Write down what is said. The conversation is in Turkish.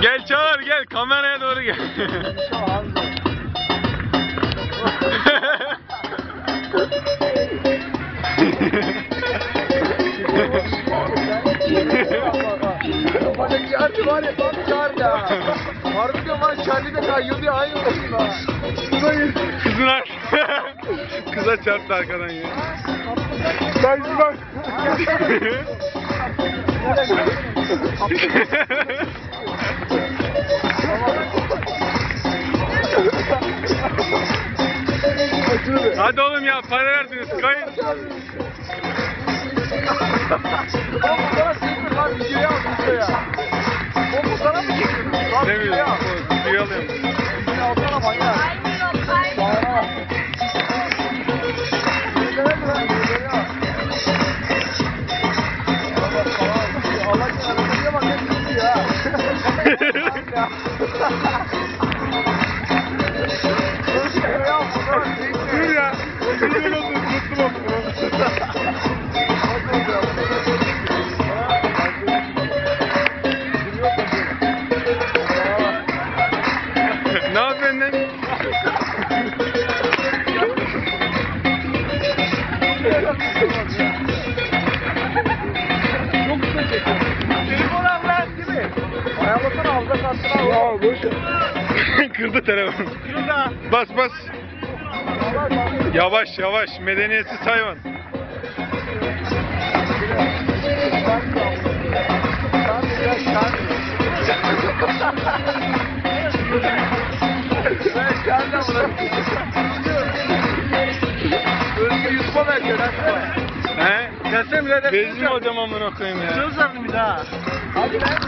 Gel Çağlar gel kameraya doğru gel. Bana çağırdı var ya tam çağırdı ha. Harbi diyorum bana Charlie de kayıyordu ya aynı olsun. Kızın ar- Kıza çarptı arkadan ya. Ben bak. Hadi oğlum ya para verdiniz kayın. Oğlum bu sana çekmiyor lan videoya almıştı ya. Oğlum bu sana mı çekiyor? Lan videoya al. Suyu alıyorum. Çok güzel çekiyor. Telefon al lan değil mi? Ayarlasana alda kalsın al. Ya boş Kırdı telefonu. Şurada. Bas bas. Yavaş yavaş medeniyetsiz hayvan. Ben kendi amına He? Gelsene birader. Bezdim hocam amına koyayım ya. Söz verdim bir daha. Hadi lan.